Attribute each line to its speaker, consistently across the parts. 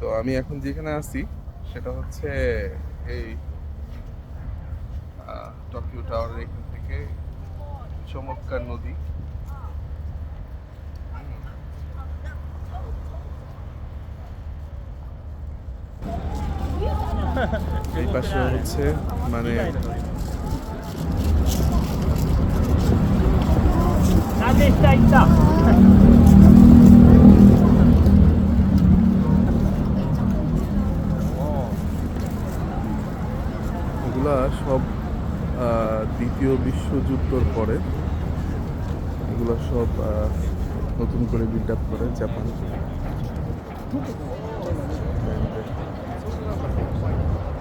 Speaker 1: তো আমি এখন যেখানে আছি সেটা হচ্ছে এই টোকিও টাওয়ারের এখান থেকে চমৎকার নদী। এই পাশে হচ্ছে মানে এগুলা সব দ্বিতীয় বিশ্বযুদ্ধর পরে, এগুলো সব নতুন করে বিল্ড আপ করে জাপান।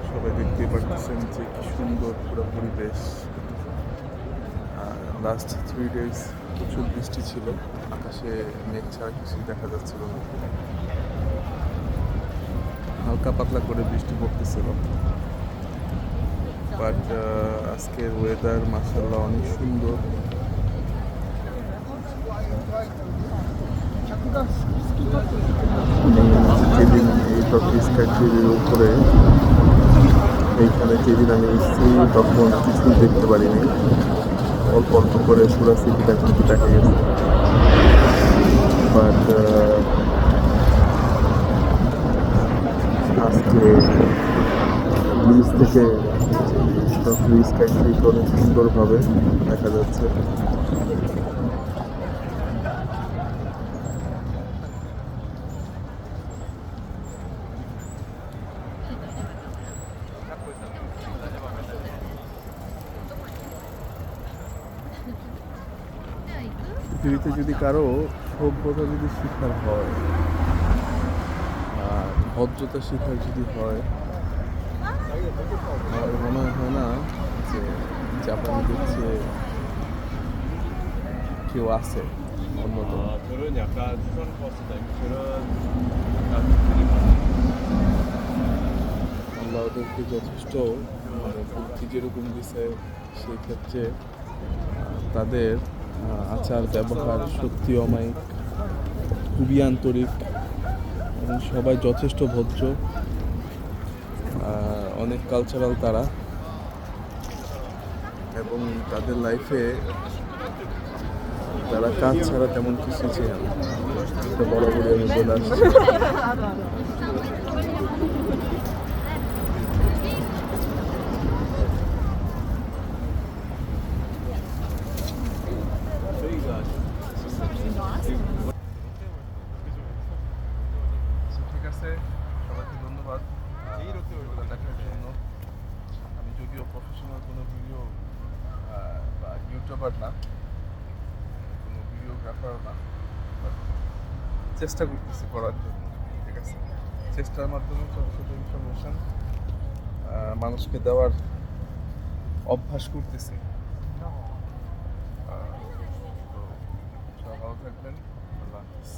Speaker 1: সবাই দেখতে পারতেছেন যে কি সুন্দর পুরো পরিবেশ। লাস্ট থ্রি ডেজ প্রচুর বৃষ্টি ছিল, আকাশে মেঘ ছাড়া কিছু দেখা যাচ্ছিল না। হালকা পাতলা করে বৃষ্টি পড়তেছিল। বাট আজকের ওয়েদার মাসাল্লাহ অনেক সুন্দর। যেদিন এই টকি স্কাইট্রির উপরে, এইখানে যেদিন আমি এসেছি, তখন কিছুই দেখতে পারিনি। অল্প অল্প করে পুরো সিটিটা কিন্তু দেখা গেছে। বাট আজকে নিচ থেকে টকি স্কাইট্রিকে অনেক সুন্দরভাবে দেখা যাচ্ছে। পৃথিবীতে যদি কারও সভ্যতা যদি শিখার হয়, আর ভদ্রতা শিখার যদি হয় আমার মনে হয় না যে জাপানিদের যে কেউ আছে অন্যতম। ওদেরকে যথেষ্ট মানে বুদ্ধি যেরকম দিছে সেক্ষেত্রে তাদের আচার ব্যবহার সত্যি অমায়িক খুবই আন্তরিক এবং সবাই যথেষ্ট ভদ্র। অনেক কালচারাল তারা। এবং তাদের লাইফে তারা কাজ ছাড়া তেমন কিছু চেয়ে না। বড় আসছি। ইউটিউবার না। কোনো ভিডিওগ্রাফারও না। চেষ্টা করতেছি করার জন্য, ঠিক আছে? চেষ্টার মাধ্যমে ছোটো ছোটো ইনফরমেশন মানুষকে দেওয়ার অভ্যাস করতেছি। ভালো থাকবেন। আল্লাহ হাফিজ।